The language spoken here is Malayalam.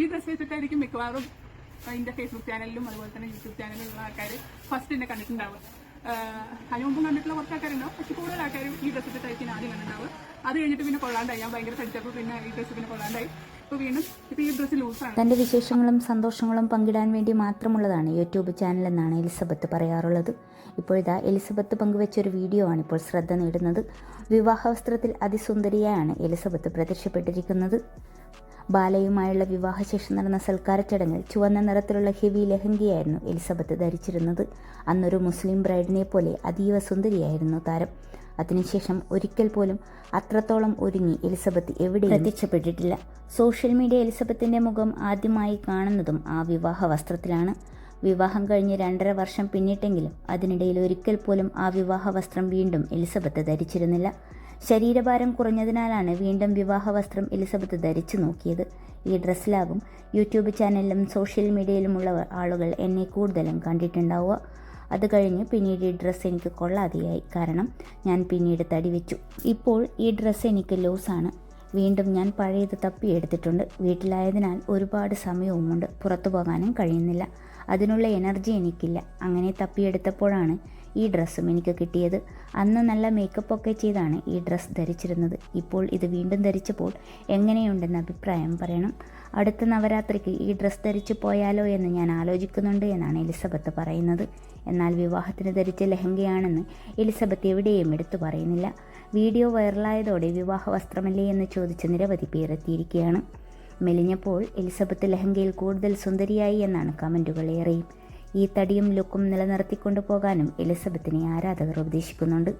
ഈ ഡ്രസ്സ് വെച്ചിട്ടായിരിക്കും മിക്കവാറും എന്റെ ഫേസ്ബുക്ക് ചാനലിലും അതുപോലെ തന്നെ യൂട്യൂബ് ചാനലിലുള്ള ആൾക്കാർ ഫസ്റ്റ് എന്നെ കണ്ടിട്ടുണ്ടാവുക. അതിന് മുമ്പ് കണ്ടിട്ടുള്ള കുറച്ച് ആൾക്കാരുണ്ടാവും. പക്ഷെ കൂടുതൽ ആൾക്കാരും ഈ ഡ്രസ്സ് ഇട്ടിട്ടായിരിക്കും ആദ്യം കണ്ടിട്ടുണ്ടാവുക. അത് കഴിഞ്ഞിട്ട് പിന്നെ കൊള്ളാണ്ടായി. ഞാൻ ഭയങ്കര പഠിച്ചപ്പോൾ പിന്നെ ഈ ഡ്രസ്സ് പിന്നെ കൊള്ളാണ്ടായി. തന്റെ വിശേഷങ്ങളും സന്തോഷങ്ങളും പങ്കിടാൻ വേണ്ടി മാത്രമുള്ളതാണ് യൂട്യൂബ് ചാനൽ എന്നാണ് എലിസബത്ത് പറയാറുള്ളത്. ഇപ്പോഴിതാ എലിസബത്ത് പങ്കുവെച്ച ഒരു വീഡിയോ ആണ് ഇപ്പോൾ ശ്രദ്ധ നേടുന്നത്. വിവാഹ വസ്ത്രത്തിൽ അതിസുന്ദരിയായാണ് എലിസബത്ത് പ്രത്യക്ഷപ്പെട്ടിരിക്കുന്നത്. ബാലയുമായുള്ള വിവാഹശേഷം നടന്ന സൽക്കാര ചടങ്ങിൽ ചുവന്ന നിറത്തിലുള്ള ഹെവി ലഹങ്കയായിരുന്നു എലിസബത്ത് ധരിച്ചിരുന്നത്. അന്നൊരു മുസ്ലിം ബ്രൈഡിനെ പോലെ അതീവ സുന്ദരിയായിരുന്നു താരം. അതിനുശേഷം ഒരിക്കൽ പോലും അത്രത്തോളം ഒരുങ്ങി എലിസബത്ത് എവിടെ പ്രത്യക്ഷപ്പെട്ടിട്ടില്ല. സോഷ്യൽ മീഡിയ എലിസബത്തിന്റെ മുഖം ആദ്യമായി കാണുന്നതും ആ വിവാഹ വസ്ത്രത്തിലാണ്. വിവാഹം കഴിഞ്ഞ് രണ്ടര വർഷം പിന്നിട്ടെങ്കിലും അതിനിടയിൽ ഒരിക്കൽ പോലും ആ വിവാഹ വസ്ത്രം വീണ്ടും എലിസബത്ത് ധരിച്ചിരുന്നില്ല. ശരീരഭാരം കുറഞ്ഞതിനാലാണ് വീണ്ടും വിവാഹ വസ്ത്രം എലിസബത്ത് ധരിച്ചു നോക്കിയത്. ഈ ഡ്രസ്സിലാകും യൂട്യൂബ് ചാനലിലും സോഷ്യൽ മീഡിയയിലുമുള്ള ആളുകൾ എന്നെ കൂടുതലും കണ്ടിട്ടുണ്ടാവുക. അത് കഴിഞ്ഞ് പിന്നീട് ഈ ഡ്രസ്സ് എനിക്ക് കൊള്ളാതെയായി. കാരണം ഞാൻ പിന്നീട് തടി വെച്ചു. ഇപ്പോൾ ഈ ഡ്രസ്സ് എനിക്ക് ലൂസാണ്. വീണ്ടും ഞാൻ പഴയത് തപ്പിയെടുത്തിട്ടുണ്ട് വീട്ടിലായതിനാൽ ഒരുപാട് സമയവുമുണ്ട്. പുറത്തു പോകാനും കഴിയുന്നില്ല. അതിനുള്ള എനർജി എനിക്കില്ല. അങ്ങനെ തപ്പിയെടുത്തപ്പോഴാണ് ഈ ഡ്രസ്സും എനിക്ക് കിട്ടിയത്. അന്ന് നല്ല മേക്കപ്പ് ഒക്കെ ചെയ്താണ് ഈ ഡ്രസ്സ് ധരിച്ചിരുന്നത്. ഇപ്പോൾ ഇത് വീണ്ടും ധരിച്ചപ്പോൾ എങ്ങനെയുണ്ടെന്ന് അഭിപ്രായം പറയണം. അടുത്ത നവരാത്രിക്ക് ഈ ഡ്രസ്സ് ധരിച്ചു പോയാലോ എന്ന് ഞാൻ ആലോചിക്കുന്നുണ്ട് എന്നാണ് എലിസബത്ത് പറയുന്നത്. എന്നാൽ വിവാഹത്തിന് ധരിച്ച ലഹങ്കയാണെന്ന് എലിസബത്ത് എവിടെയും എടുത്തു പറയുന്നില്ല. വീഡിയോ വൈറലായതോടെ വിവാഹ വസ്ത്രമല്ലേ എന്ന് ചോദിച്ച് നിരവധി പേർ എത്തിയിരിക്കുകയാണ് മെലിഞ്ഞപ്പോൾ എലിസബത്ത് ലഹങ്കയിൽ കൂടുതൽ സുന്ദരിയായി എന്നാണ് കമന്റുകൾ ഏറെയും. ഈ തടിയും ലുക്കും നിലനിർത്തിക്കൊണ്ടു പോകാനും എലിസബത്തിനെ ആരാധകർ ഉപദേശിക്കുന്നുണ്ട്.